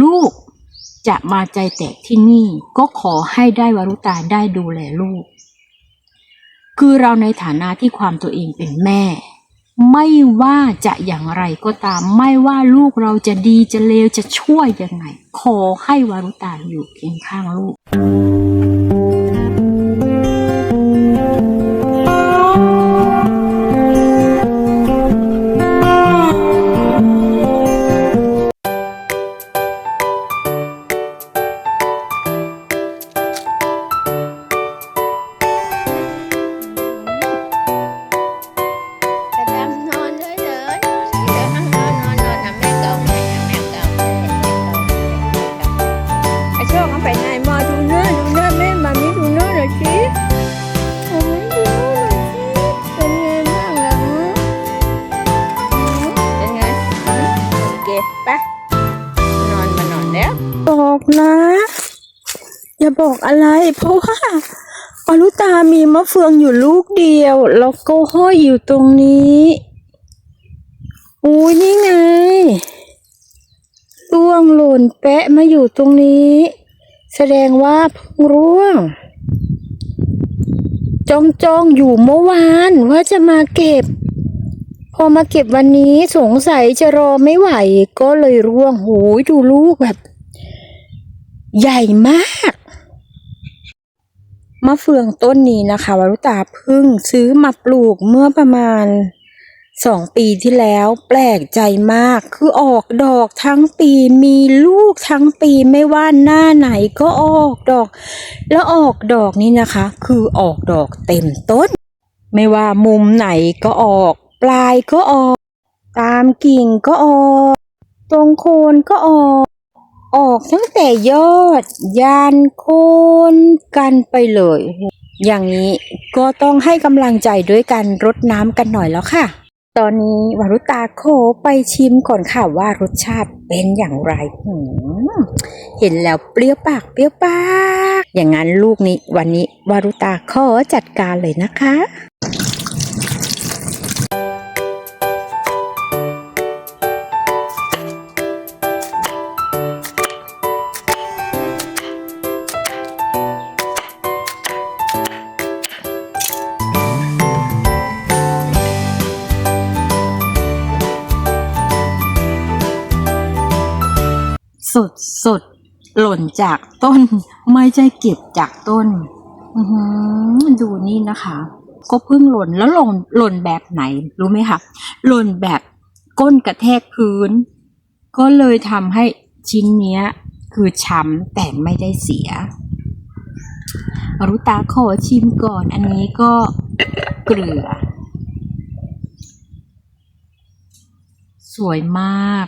ลูกจะมาใจแตกที่นี่ก็ขอให้ได้วรุตาได้ดูแลลูก คือเราในฐานะที่ความตัวเองเป็นแม่ ไม่ว่าจะอย่างไรก็ตาม ไม่ว่าลูกเราจะดีจะเลวจะช่วยยังไง ขอให้วรุตาอยู่เคียงข้างลูก อย่าบอกอะไร เพราะว่าอรุตามีมะเฟืองอยู่ลูกเดียว แล้วก็ห้อยอยู่ตรงนี้อุ้ยนี่ไงร่วงหล่นแปะมาอยู่ตรงนี้ แสดงว่าเพิ่งร่วง จองจองอยู่เมื่อวานว่าจะมาเก็บ พอมาเก็บวันนี้สงสัยจะรอไม่ไหว ก็เลยร่วงโหยดูลูกแบบ ใหญ่มาก มะเฟืองต้นนี้นะคะวรุตาเพิ่งซื้อมาปลูกเมื่อประมาณสองปีที่แล้วแปลกใจมาก คือออกดอกทั้งปีมีลูกทั้งปีไม่ว่าหน้าไหนก็ออกดอก แล้วออกดอกนี้นะคะ คือออกดอกเต็มต้น ไม่ว่ามุมไหนก็ออก ปลายก็ออก ตามกิ่งก็ออก ตรงโคนก็ออก ออกตั้งแต่ยอดยันโคนกันไปเลย อย่างนี้ก็ต้องให้กำลังใจด้วยการรดน้ำกันหน่อยแล้วค่ะ ตอนนี้วารุตาโคไปชิมก่อนค่ะว่ารสชาติเป็นอย่างไรหืเห็นแล้วเปรี้ยวปากเปรี้ยวปาก อย่างนั้นลูกนี้วันนี้วารุตาขอจัดการเลยนะคะ จากต้น ไม่ใช่เก็บจากต้นดูนี่นะคะ ก็เพิ่งหล่นแล้วหล่นหล่นแบบไหน รู้ไหมคะหล่นแบบก้นกระแทกพื้น ก็เลยทำให้ชิ้นเนี้ย คือช้ำแต่ไม่ได้เสียรุตาขอชิมก่อน อันนี้ก็เกลือ สวยมาก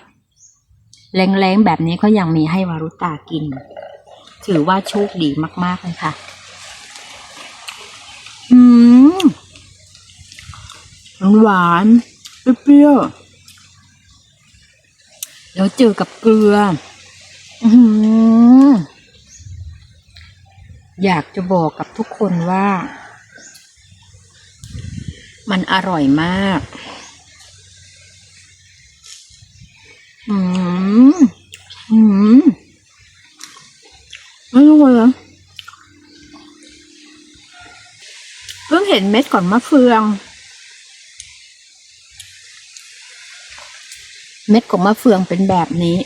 แรงๆแบบนี้เขายังมีให้วารุตากิน ถือว่าโชคดีมากๆเลยค่ะ อืมหวานเปรี้ยวแล้วเจอกับเกลือ อือหืออยากจะบอกกับทุกคนว่า มันอร่อยมาก อืมอืมไม่รู้เลยอะเพิ่งเห็นเม็ดก่อนมะเฟือง เม็ดของมะเฟืองเป็นแบบนี้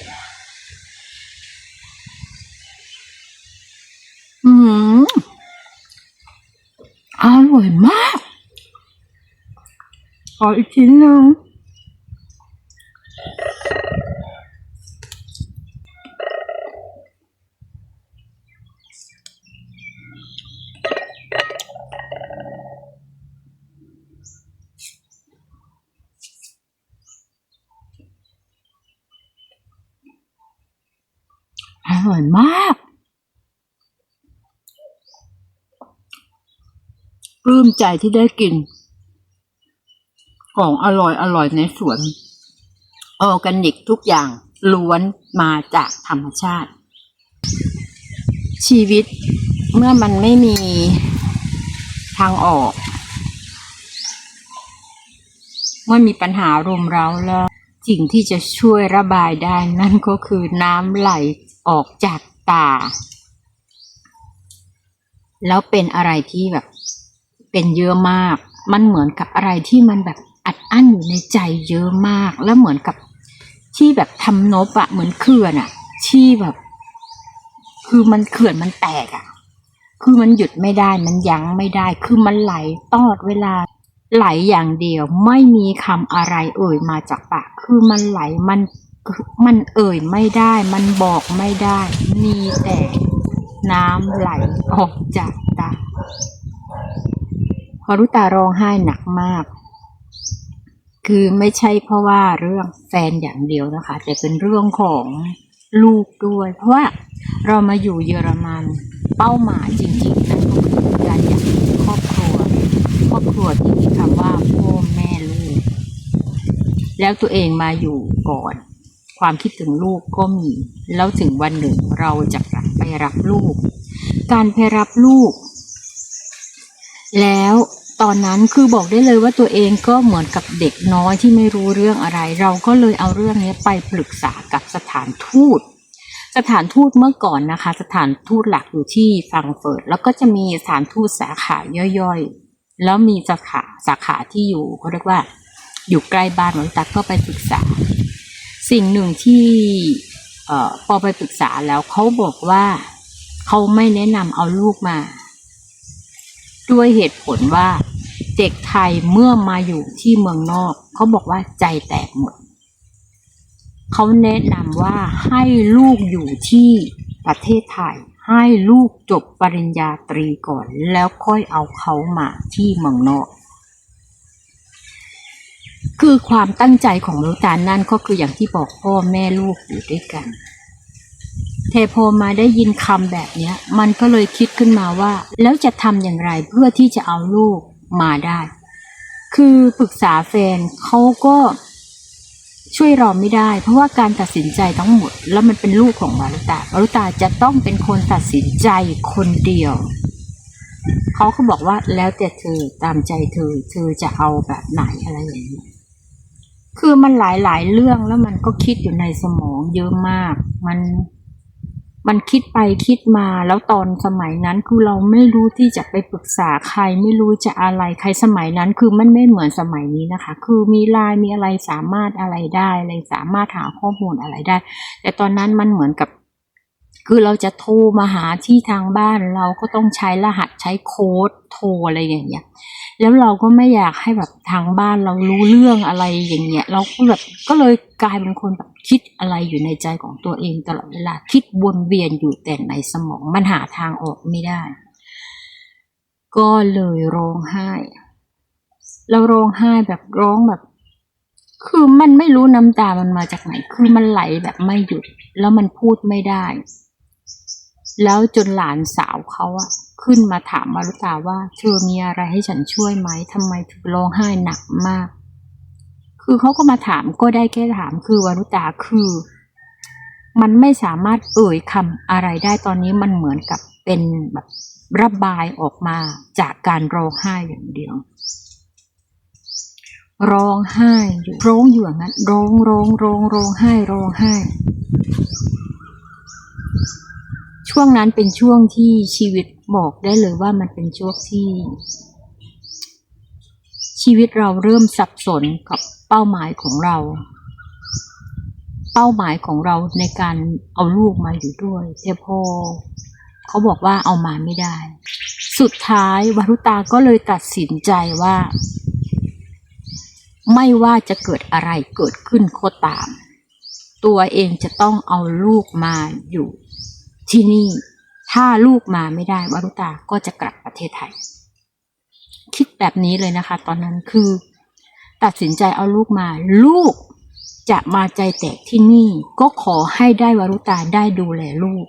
อืมอร่อยมาก ขออีกชิ้นหนึ่ง ร่อยมากปลื้มใจที่ได้กิน ของอร่อยอร่อยในสวน ออร์แกนิกทุกอย่างล้วนมาจากธรรมชาติ ชีวิตเมื่อมันไม่มีทางออก เมื่อมีปัญหารุมเร้าแล้ว สิ่งที่จะช่วยระบายได้นั่นก็คือน้ำไหล ออกจากตา แล้วเป็นอะไรที่แบบ เป็นเยอะมาก มันเหมือนกับอะไรที่มันแบบอัดอั้นอยู่ในใจเยอะมาก แล้วเหมือนกับที่แบบทำนบอะเหมือนเขื่อนอะที่แบบ คือมันเขื่อนมันแตกอะคือมันหยุดไม่ได้มันยั้งไม่ได้ คือมันไหลตลอดเวลาไหลอย่างเดียวไม่มีคำอะไรเอ่ยมาจากปาก คือมันไหลมัน มันเอ่ยไม่ได้ มันบอกไม่ได้ มีแต่น้ำไหลออกจากตาพอรุตาร้องไห้หนักมาก คือไม่ใช่เพราะว่าเรื่องแฟนอย่างเดียวนะคะ แต่เป็นเรื่องของลูกด้วย เพราะว่าเรามาอยู่เยอรมันเป้าหมายจริงๆนั่นก็คือการอยากมีครอบครัว ครอบครัวที่มีคำว่าพ่อแม่ลูก แล้วตัวเองมาอยู่ก่อน ความคิดถึงลูกก็มี แล้วถึงวันหนึ่งเราจะกลับไปรับลูก การไปรับลูก แล้วตอนนั้นคือบอกได้เลยว่าตัวเองก็เหมือนกับเด็กน้อยที่ไม่รู้เรื่องอะไร เราก็เลยเอาเรื่องนี้ไปปรึกษากับสถานทูต สถานทูตเมื่อก่อนนะคะ สถานทูตหลักอยู่ที่ฟรังเฟิร์ตแล้วก็จะมีสถานทูตสาขาย่อยๆ แล้วมีสาขาสาขาที่อยู่เขาเรียกว่า อยู่ใกล้บ้านหมอตักก็ไปปรึกษา สิ่งหนึ่งที่พอไปปรึกษาแล้วเขาบอกว่าเขาไม่แนะนำเอาลูกมา ด้วยเหตุผลว่าเด็กไทยเมื่อมาอยู่ที่เมืองนอก เขาบอกว่าใจแตกหมด เขาแนะนำว่าให้ลูกอยู่ที่ประเทศไทย ให้ลูกจบปริญญาตรีก่อน แล้วค่อยเอาเขามาที่เมืองนอก คือความตั้งใจของลูกตาลนั่นก็คืออย่างที่บอกพ่อแม่ลูกอยู่ด้วยกันเทพมาได้ยินคำแบบเนี้ยมันก็เลยคิดขึ้นมาว่า แล้วจะทำอย่างไรเพื่อที่จะเอาลูกมาได้ คือปรึกษาแฟนเขาก็ช่วยเราไม่ได้ เพราะว่าการตัดสินใจทั้งหมด แล้วมันเป็นลูกของวารุตา วารุตาจะต้องเป็นคนตัดสินใจคนเดียว เขาก็บอกว่าแล้วแต่เธอตามใจเธอ เธอจะเอาแบบไหนอะไรอย่างนี้ คือมันหลายหลายเรื่องแล้วมันก็คิดอยู่ในสมองเยอะมาก มันมันคิดไปคิดมาแล้วตอนสมัยนั้นคือเราไม่รู้ที่จะไปปรึกษาใครไม่รู้จะอะไรใครสมัยนั้น คือมันไม่เหมือนสมัยนี้นะคะ คือมีไลน์มีอะไรสามารถอะไรได้อะไรสามารถหาข้อมูลอะไรได้ แต่ตอนนั้นมันเหมือนกับ คือเราจะโทรมาหาที่ทางบ้านเราก็ต้องใช้รหัสใช้โค้ดโทรอะไรอย่างเงี้ย แล้วเราก็ไม่อยากให้แบบทางบ้านเรารู้เรื่องอะไรอย่างเงี้ย เราก็แบบก็เลยกลายเป็นคนแบบคิดอะไรอยู่ในใจของตัวเองตลอดเวลาคิดวนเวียนอยู่แต่ในสมองมันหาทางออกไม่ได้ ก็เลยร้องไห้เราร้องไห้แบบร้องแบบ คือมันไม่รู้น้ำตามันมาจากไหน คือมันไหลแบบไม่หยุด แล้วมันพูดไม่ได้ แล้วจนหลานสาวเขาอะ ขึ้นมาถามมารุตาว่า เธอมีอะไรให้ฉันช่วยไหมทำไมถึงร้องไห้หนักมาก คือเขาก็มาถามก็ได้แค่ถามคือวารุตาคือ มันไม่สามารถเอ่ยคำอะไรได้ตอนนี้มันเหมือนกับเป็นแบบระบายออกมาจากการร้องไห้อย่างเดียว ร้องไห้อยู่ร้องอยู่อย่างนั้นร้องร้องร้องร้องไห้ร้องไห้ช่วงนั้นเป็นช่วงที่ชีวิต บอกได้เลยว่ามันเป็นช่วงที่ ชีวิตเราเริ่มสับสนกับเป้าหมายของเรา เป้าหมายของเราในการเอาลูกมาอยู่ด้วยแต่พอเขาบอกว่าเอามาไม่ได้ สุดท้ายวารุตาก็เลยตัดสินใจว่า ไม่ว่าจะเกิดอะไรเกิดขึ้นก็ตาม ตัวเองจะต้องเอาลูกมาอยู่ที่นี่ ถ้าลูกมาไม่ได้วารุตาก็จะกลับประเทศไทย คิดแบบนี้เลยนะคะ ตอนนั้นคือ ตัดสินใจเอาลูกมา ลูกจะมาใจแตกที่นี่ก็ขอให้ได้วารุตาได้ดูแลลูก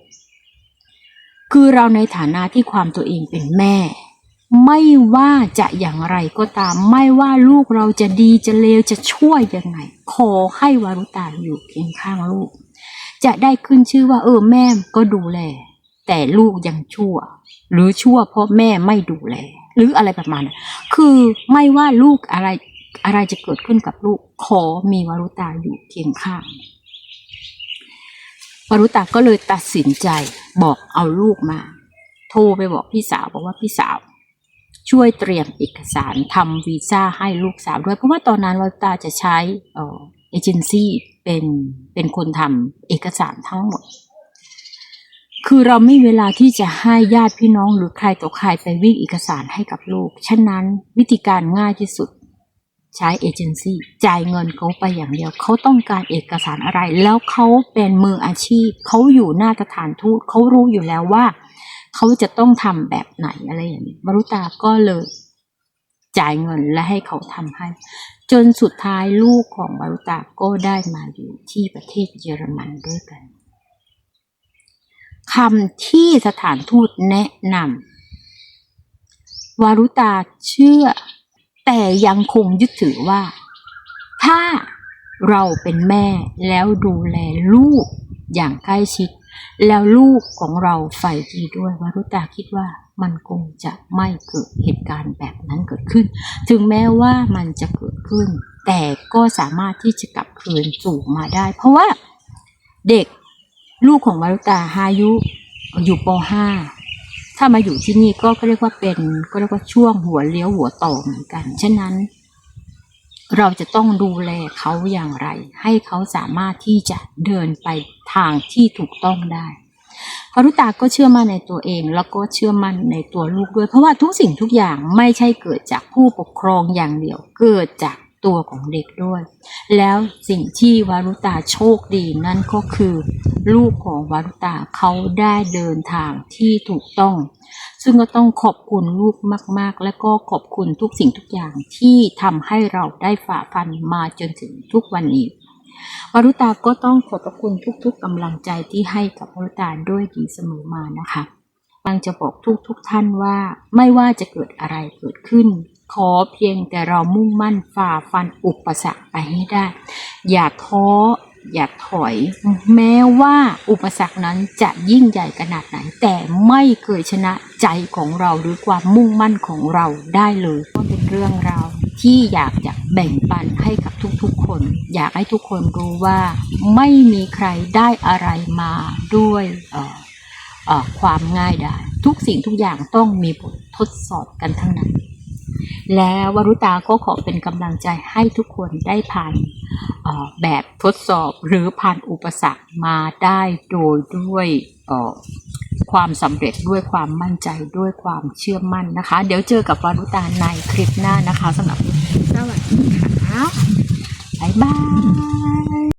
คือเราในฐานะที่ความตัวเองเป็นแม่ ไม่ว่าจะอย่างไรก็ตาม ไม่ว่าลูกเราจะดีจะเลวจะช่วยยังไง ขอให้วารุตาอยู่เคียงข้างลูก จะได้ขึ้นชื่อว่าเออแม่ก็ดูแล แต่ลูกยังชั่ว หรือชั่วเพราะแม่ไม่ดูแล หรืออะไรประมาณนั้นคือไม่ว่าลูกอะไรอะไรจะเกิดขึ้นกับลูกขอมีวรุตาอยู่เคียงข้างวรุตาก็เลยตัดสินใจบอกเอาลูกมา โทรไปบอกพี่สาวบอกว่าพี่สาว ช่วยเตรียมเอกสารทำวีซ่าให้ลูกสาวด้วย เพราะว่าตอนนั้นวรุตาจะใช้เอเอเจนซี่เป็นเป็นคนทำเอกสารทั้งหมด คือเราไม่มีเวลาที่จะให้ญาติพี่น้องหรือใครต่อใครไปวิ่งเอกสารให้กับลูก ฉะนั้นวิธีการง่ายที่สุด ใช้เอเจนซี่จ่ายเงินเขาไปอย่างเดียว เขาต้องการเอกสารอะไร แล้วเขาเป็นมืออาชีพ เขาอยู่หน้าสถานทูตเขารู้อยู่แล้วว่า เขาจะต้องทำแบบไหนอะไรอย่างนี้บรุตาก็เลยจ่ายเงินและให้เขาทำให้ จนสุดท้ายลูกของบรุตาก็ได้มาอยู่ที่ประเทศเยอรมันด้วยกัน คำที่สถานทูตแนะนำวารุตาเชื่อ แต่ยังคงยึดถือว่า ถ้าเราเป็นแม่แล้วดูแลลูกอย่างใกล้ชิด แล้วลูกของเราใฝ่ดีด้วยวารุตาคิดว่ามันคงจะไม่เกิดเหตุการณ์แบบนั้นเกิดขึ้น ถึงแม้ว่ามันจะเกิดขึ้น แต่ก็สามารถที่จะกลับคืนสู่มาได้ เพราะว่าเด็ก ลูกของวารุตาฮายุอยู่ป .5 ถ้ามาอยู่ที่นี่ก็ก็เรียกว่าเป็น ก็เรียกว่าช่วงหัวเลี้ยวหัวต่อเหมือนกันฉะนั้น เราจะต้องดูแลเขาอย่างไร ให้เขาสามารถที่จะเดินไปทางที่ถูกต้องได้ฮารุตาก็เชื่อมั่นในตัวเอง แล้วก็เชื่อมั่นในตัวลูกด้วย เพราะว่าทุกสิ่งทุกอย่างไม่ใช่เกิดจากผู้ปกครองอย่างเดียว เกิดจาก ตัวของเด็กด้วย แล้วสิ่งที่วารุตาโชคดีนั่นก็คือ ลูกของวารุตาเขาได้เดินทางที่ถูกต้อง ซึ่งก็ต้องขอบคุณลูกมาก ๆ และก็ขอบคุณทุกสิ่งทุกอย่างที่ทำให้เราได้ฝ่าฟันมาจนถึงทุกวันนี้วรุตาก็ต้องขอบพระคุณทุก ๆกำลังใจที่ให้กับวรุตาด้วยดีเสมอมานะคะบางจะบอกทุกๆท่านว่าไม่ว่าจะเกิดอะไรเกิดขึ้น ขอเพียงแต่เรามุ่งมั่นฝ่าฟันอุปสรรคไปให้ได้ อย่าท้ออย่าถอย แม้ว่าอุปสรรคนั้นจะยิ่งใหญ่ขนาดไหน แต่ไม่เคยชนะใจของเราหรือความมุ่งมั่นของเราได้เลยก็เป็นเรื่องราวที่อยากจะแบ่งปันให้กับทุกๆคน อยากให้ทุกคนรู้ว่าไม่มีใครได้อะไรมาด้วยความง่ายดายทุกสิ่งทุกอย่างต้องมีบททดสอบกันทั้งนั้น แล้ววรุตาก็ขอเป็นกำลังใจให้ทุกคนได้ผ่านออแบบทดสอบหรือผ่านอุปสรรคมาได้โดยด้วยออความสำเร็จด้วยความมั่นใจด้วยความเชื่อมั่นนะคะ เดี๋ยวเจอกับวรุตาในคลิปหน้านะคะสำหรับสวัสดีค่ะบ๊ายบาย